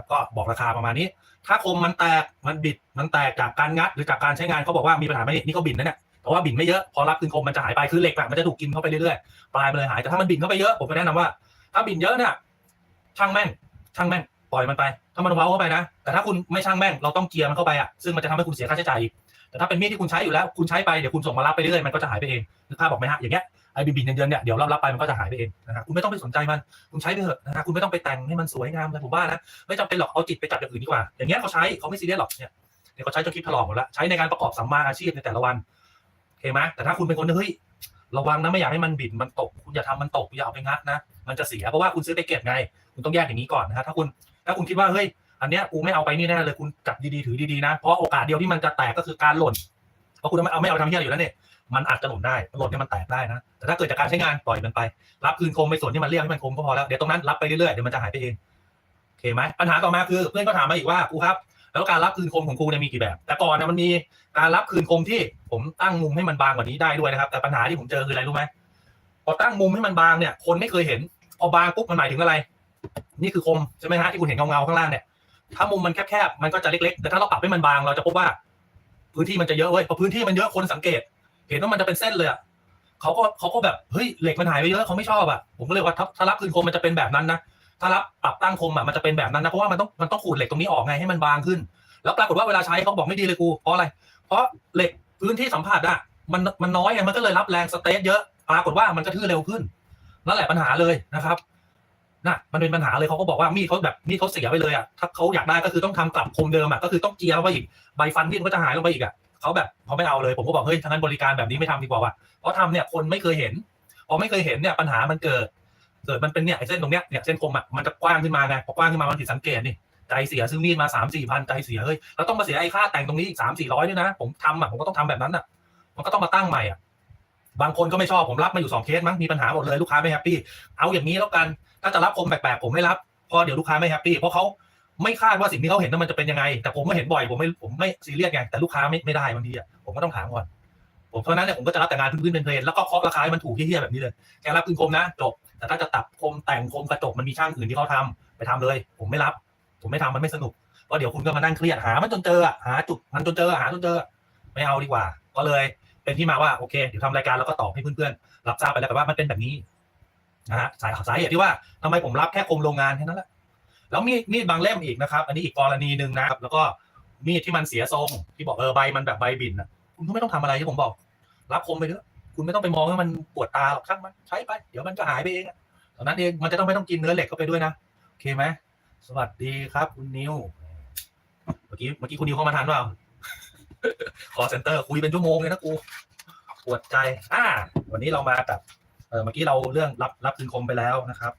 นะครับก็บอกราคาประมาณนี้ ถ้าคมมันแตกมันบิดมันแตกจากการงัดหรือจากการใช้งานเขาบอกว่ามีปัญหาไหมนี่เขาบิดนะเนี่ยแต่ว่าบิดไม่เยอะพอรับคืนคมมันจะหายไปคือเหล็กอะมันจะถูกกินเข้าไปเรื่อยๆปลายมันเลยหายแต่ถ้ามันบิดเข้าไปเยอะผมก็แนะนำว่า ถ้าบิดเยอะเนี่ยช่างแม่งช่างแม่งปล่อยมันไป ถ้ามันเว้าเข้าไปนะ แต่ถ้าคุณไม่ช่างแม่งเราต้องเกียร์มันเข้าไปอะซึ่งมันจะทำให้คุณเสียค่าใช้จ่ายอีกแต่ถ้าเป็นมีดที่คุณใช้อยู่แล้ว คุณใช้ไปเดี๋ยวคุณส่งมารับไปเรื่อยมันก็จะหายไปเองนึกภาพบอกไหมฮะอย่างเงี้ย ไอ้บินบินเดือนๆเนี่ยเดี๋ยวรับรับไปมันก็จะหายไปเองนะครับคุณไม่ต้องไปสนใจมัน คุณใช้ไปเถอะนะฮะคุณไม่ต้องไปแต่งให้มันสวยงามเลยผมว่านะไม่จำเป็นหรอกเอาจิตไปจับอย่างอื่นดีกว่า อย่างเงี้ยเขาใช้เขาไม่ซีเรียสหรอกเนี่ยเดี๋ยวเขาใช้จนคลิปถลอกหมดแล้วใช้ในการประกอบสัมมาอาชีพในแต่ละวันโอเคไหมแต่ถ้าคุณเป็นคนเฮ้ยระวังนะไม่อยากให้มันบิดมันตก คุณอย่าทำมันตกอย่าเอาไปงัดนะมันจะเสียเพราะว่าคุณซื้อไปเก็บไง คุณต้องแยกอย่างนี้ก่อนนะฮะถ้าคุณถ้าคุณคิดว่าเฮ้ยอันเนี้ยกูไม่เอาไปนี่แน่เลยคุณจับดีๆถือดีๆนะเพราะโอกาสเดียวที่มันจะแตกก็คือการหล่นเพราะคุณไม่เอาไม่เอาทำเหี้ยอยู่แล้วเนี่ย มันอาจจะหล่นได้หล่นเนี่ยมันแตกได้นะ แต่ถ้าเกิดจากการใช้งานปล่อยมันไป รับคืนคมไปส่วนที่มันเรียกให้มันคมก็พอแล้ว เดี๋ยวตรงนั้นรับไปเรื่อยๆ เดี๋ยวมันจะหายไปเอง โอเคไหมปัญหาต่อมาคือเพื่อนก็ถามมาอีกว่าครูครับ แล้วการรับคืนคมของครูเนี่ยมีกี่แบบ แต่ก่อนเนะมันมีการรับคืนคมที่ผมตั้งมุมให้มันบางกว่านี้ได้ด้วยนะครับ แต่ปัญหาที่ผมเจอคืออะไรรู้ไหมพอตั้งมุมให้มันบางเนี่ย คนไม่เคยเห็น พอบางปุ๊บมันหมายถึงอะไร นี่คือคมใช่ไหมฮะที่คุณเห็นเงาๆข้างล่างเนี่ย ถ้ามุมมันแคบๆมันก็จะเล็กๆ แต่ถ้าเราปรับให้มันบางเราจะพบว่าพื้นที่มันจะเยอะเว้ยพอพื้นที่มันเยอะคนสังเกต เห็นว่ามันจะเป็นเส้นเลยอะเขาก็เขาก็แบบเฮ้ยเหล็กมันหายไปเยอะเขาไม่ชอบอะผมก็เลยว่าถ้ารับคืนคมมันจะเป็นแบบนั้นนะถ้ารับปรับตั้งคมอะมันจะเป็นแบบนั้นนะเพราะว่ามันต้องมันต้องขูดเหล็กตรงนี้ออกไงให้มันบางขึ้น แล้วปรากฏว่าเวลาใช้เขาบอกไม่ดีเลยกูเพราะอะไร เพราะเหล็กพื้นที่สัมผัสอะมันมันน้อยไงมันก็เลยรับแรงสเตทเยอะปรากฏว่ามันกระทื่อเร็วขึ้นนั่นแหละปัญหาเลยนะครับน่ะมันเป็นปัญหาเลยเขาก็บอกว่ามีดเขาแบบมีดเขาเสียไปเลยอะถ้าเขาอยากได้ก็คือต้องทำกลับคมเดิมอะก็คือต้องเจียลงไปอีกใบฟันมีดมันก็จะหายลงไปอีกอะ เขาแบบเขาไม่เอาเลย ผมก็บอกเฮ้ยทางนั้นบริการแบบนี้ไม่ทำดีกว่าว่ะเพราะทำเนี่ยคนไม่เคยเห็นพอไม่เคยเห็นเนี่ยปัญหามันเกิด เกิดมันเป็นเนี่ยไอเส้นตรงเนี้ยเนี่ยเส้นคมอะมันจะกว้างขึ้นมาไงพอกว้างขึ้นมามันผิดสังเกตนี่ใจเสียซื้อมีดมาสามสี่พันใจเสียเฮ้ยแล้วต้องมาเสียไอ้ค่าแต่งตรงนี้อีกสามสี่ร้อยด้วยนะ ผมทำอะผมก็ต้องทำแบบนั้นอะ มันก็ต้องมาตั้งใหม่อะบางคนก็ไม่ชอบผมรับมาอยู่สองเคสมั้งมีปัญหาหมดเลยลูกค้าไม่แฮปปี้เอาอย่างนี้แล้วกันถ้าจะรับคมแปลกๆผมไม่รับเพราะเดี๋ยวลูกค้าไม่แฮปปี้เพราะเขา ไม่คาดว่าสิ่งที่เขาเห็นนั้นมันจะเป็นยังไง แต่ผมไม่เห็นบ่อยผมไม่ผมไม่ซีเรียสไงแต่ลูกค้าไม่ไม่ได้บางทีอะผมก็ต้องถามก่อนผมเพราะนั้นเนี่ยผมก็จะรับแต่งานพื้นๆเป็นเพลนแล้วก็เคาะราคาให้มันถูกเที่ยแบบนี้เลยแค่รับคืนคมนะจบแต่ถ้าจะตัดคมแต่งคมกระจกมันมีช่างอื่นที่เขาทำไปทำเลย ผมไม่รับ ผมไม่ทำมันไม่สนุกก็เดี๋ยวคุณก็มานั่งเครียดหามันจนเจอหาจุดมันจนเจอหาจนเจอ ไม่เอาดีกว่า ก็เลยเป็นที่มาว่าโอเคเดี๋ยวทำรายการแล้วก็ตอบให้เพื่อนๆรับทราบไปแล้วกันว่ามันเป็นแบบนี้นะฮะสายสาเหตุที่ว่าทำไมผมรับแค่คมโรงงานแค่นั้นแหละ แล้วมีดมีดบางเล่มอีกนะครับ อันนี้อีกกรณีหนึ่งนะครับ แล้วก็มีดที่มันเสียทรงที่บอกเออใบมันแบบใบบินนะคุณก็ไม่ต้องทำอะไรที่ผมบอก รับคมไปเถอะคุณไม่ต้องไปมองว่ามันปวดตาหรอกช่างมันใช้ไป เดี๋ยวมันก็หายไปเองตอนนั้นเองมันจะต้องไม่ต้องกินเนื้อเหล็กเข้าไปด้วยนะโอเคไหมสวัสดีครับ คุณนิวเมื่อกี้เมื่อกี้คุณนิวเข้ามาทันเปล่าคอเซ็นเตอร์คุยเป็นชั่วโมงเลยนะกูปวดใจ อ่า วันนี้เรามากับเออเมื่อกี้เราเรื่องรับรับคืนคมไปแล้วนะครับ